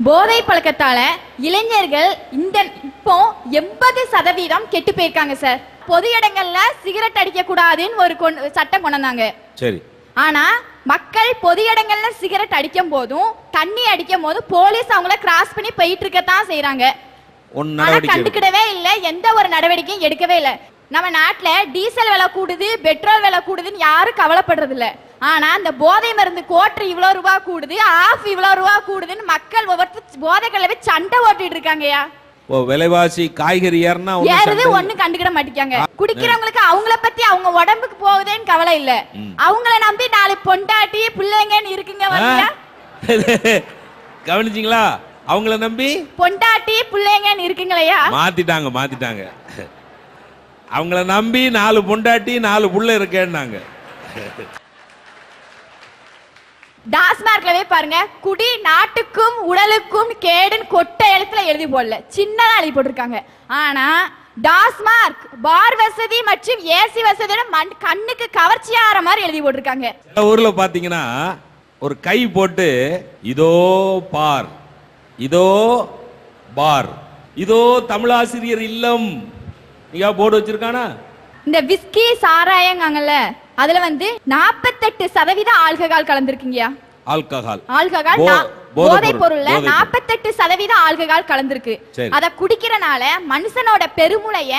போதை பழக்கத்தால இளைஞர்கள் இந்த இப்போ எண்பது சதவீதம் கெட்டு போயிருக்காங்க சார் பொது இடங்கள்ல சிகரெட் அடிக்க கூடாதுன்னு ஒரு சட்டம் கொண்டு வந்தாங்க. சரி. ஆனா மக்கள் பொது இடங்கள்ல சிகரெட் அடிக்கும் போதும் தண்ணி அடிக்கும் போதும் போலீஸ் அவங்கள கிராஸ் பண்ணி போயிட்டு இருக்கத்தான் எடுக்கணும். கண்டுக்கிடவே இல்ல எந்த ஒரு நடவடிக்கையும் எடுக்கவே இல்ல. நம்ம நாட்டுல டீசல் விலை கூடுது பெட்ரோல் விலை கூடுதுன்னு யாரும் கவலைப்படுறது இல்ல ஆனா இந்த போதை மருந்து கோட்டர் இவ்வளவு ரூபா கூடுது ஆஃப் இவ்வளவு ரூபா கூடுதுன்னு மக்கள் ஒவ்வொருத்தர் போதை கலவை சண்டை ஓட்டிட்டு இருக்காங்கயா ஓ விலைவாசி காய்கறி ஏறினா சண்டை. ஒண்ணு கண்டுக்கிட மாட்டேங்காங்க குடிக்கிறவங்களுக்கு அவங்கள பத்தி அவங்க உடம்புக்கு போகுதேன்னு கவலை இல்ல. அவங்கள நம்பி நாளை பொண்டாட்டி பிள்ளைங்கன்னு இருக்குங்க கவனிச்சிங்களா? அவங்கள நம்பி? பொண்டாட்டி பிள்ளைங்கன்னு இருக்குங்களையா? மாத்திட்டாங்க மாத்திட்டாங்க. அவங்கள நம்பி நாலு பொண்டாட்டி நாலு புள்ள இருக்கேன்னாங்க. டாஸ்மார்க்லவே பாருங்க குடி நாட்டுக்கும் உடலுக்கும் கேடுன்னு கொட்டை எழுத்துல எழுதி போடல. சின்னதா எழுதி போட்டிருக்காங்க. ஆனா டாஸ்மார்க் பார் வசதி மற்றும் ஏசி வசதியோட மண் கண்ணுக்கு கவர்ச்சியாகிற மாதிரி எழுதி போட்டிருக்காங்க. சில ஊர்ல பாத்தீங்கன்னா ஒரு கை போட்டு இதோ பார் இதோ பார் இதோ தமிழாசிரியர் இல்லம். நீங்க போர்டு வச்சிருக்கானா? இந்த விஸ்கி சாராயங்காங்கல்ல அதுல வந்து நாற்பத்தெட்டு சதவீத ஆல்கஹால் கலந்துருக்குங்கயா? ஆல்கஹால். ஆல்கஹால் போ- நா- போதைப் போதைப் பொருள், பொருள்ல. நாற்பத்தெட்டு சதவீத ஆல்கஹால் கலந்திருக்கு. அத குடிக்கிறனால மனுஷனோட பெருமுளைய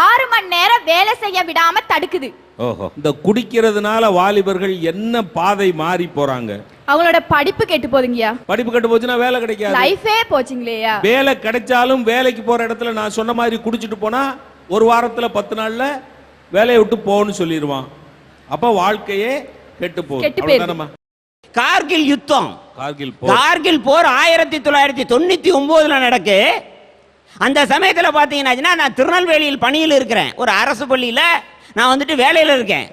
ஆறு மணி நேரம் வேலை செய்ய விடாம தடுக்குது. இந்த குடிக்கிறதுனால வாலிபர்கள் என்ன பாதை மாறி போறாங்க? அவங்களோட படிப்பு கெட்டு போதுங்கய்யா படிப்பு கட்டு போச்சுன்னா வேலை கிடைக்காது. லைஃபே போச்சுங்களேயா? வேலை கிடைச்சாலும் வேலைக்கு போற இடத்துல நான் சொன்ன மாதிரி குடிச்சிட்டு போனா ஒரு வாரத்துல பத்து நாள்ல வேலையை விட்டு போன்னு சொல்லிடுவான் அப்ப வாழ்க்கையே கெட்டு. அவ்வளவுதானம்மா? கார்கில் யுத்தம். கார்கில் போர். கார்கில் போர் ஆயிரத்தி தொள்ளாயிரத்தி தொண்ணூத்தி ஒன்பதுல நடக்கு. அந்த சமயத்துல பாத்தீங்கன்னா நான் திருநெல்வேலியில் பணியில் இருக்கிறேன். ஒரு அரசு பள்ளியில நான் வந்துட்டு வேலையில இருக்கேன்.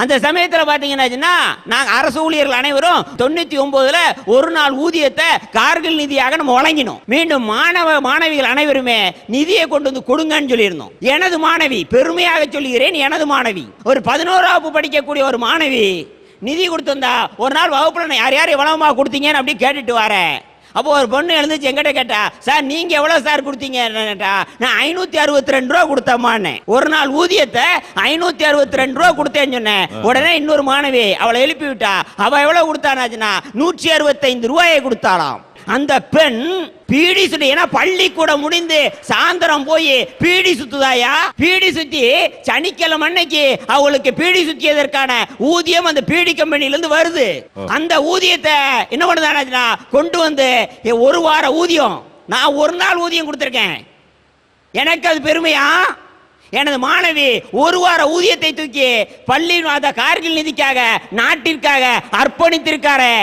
அந்த சமயத்தில் பார்த்தீங்கன்னா நாங்கள் அரசு ஊழியர்கள் அனைவரும் தொண்ணூற்றி ஒம்போதில் ஒரு நாள் ஊதியத்தை கார்கில் நிதியாக நம்ம வழங்கினோம். மீண்டும் மாணவ மாணவிகள் அனைவருமே நிதியை கொண்டு வந்து கொடுங்கன்னு சொல்லியிருந்தோம். எனது மாணவி பெருமையாக சொல்லுகிறேன் எனது மாணவி. ஒரு பதினோராவது படிக்கக்கூடிய ஒரு மாணவி நிதி கொடுத்திருந்தா ஒரு நாள் வகுப்புல நான் யார் யார் எவ்வளவுமா கொடுத்தீங்கன்னு அப்படி கேட்டுட்டு வரேன். அப்போ ஒரு பொண்ணு எழுந்துச்சு எங்கிட்ட கேட்டா சார் நீங்க எவ்வளவு சார் கொடுத்தீங்க? நான் ஐநூத்தி அறுபத்தி ரெண்டு ரூபா கொடுத்தம்மான்னு. ஒரு நாள் ஊதியத்தை ஐநூத்தி அறுபத்தி ரெண்டு ரூபா கொடுத்தேன்னு சொன்னேன். உடனே இன்னொரு மாணவி அவளை எழுப்பி விட்டா. அவ எவ்வளவு கொடுத்தானாச்சுன்னா நூற்றி அறுபத்தைந்து ரூபாயை கொடுத்தாளாம். அந்த பெண் பீடி சுத்தி ஏன்னா பள்ளிக்கூடம் முடிந்து சாயந்தரம் போய் பீடி சுத்துதாயா? பீடி சுத்தி சனிக்கிழமை அன்னைக்கு அவளுக்கு பீடி சுத்தியதற்கான ஊதியம் அந்த பீடி கம்பெனில இருந்து வருது அந்த ஊதியத்தை என்ன பண்ணுதானா கொண்டு வந்து ஒரு வார ஊதியம். நான் ஒரு நாள் ஊதியம் கொடுத்துருக்கேன். எனக்கு அது பெருமையா? எனது மாணவி ஒரு வார ஊதியத்தை தூக்கி பள்ளி கார்கில் நிதிக்காக நாட்டிற்காக அர்ப்பணித்திருக்காரு.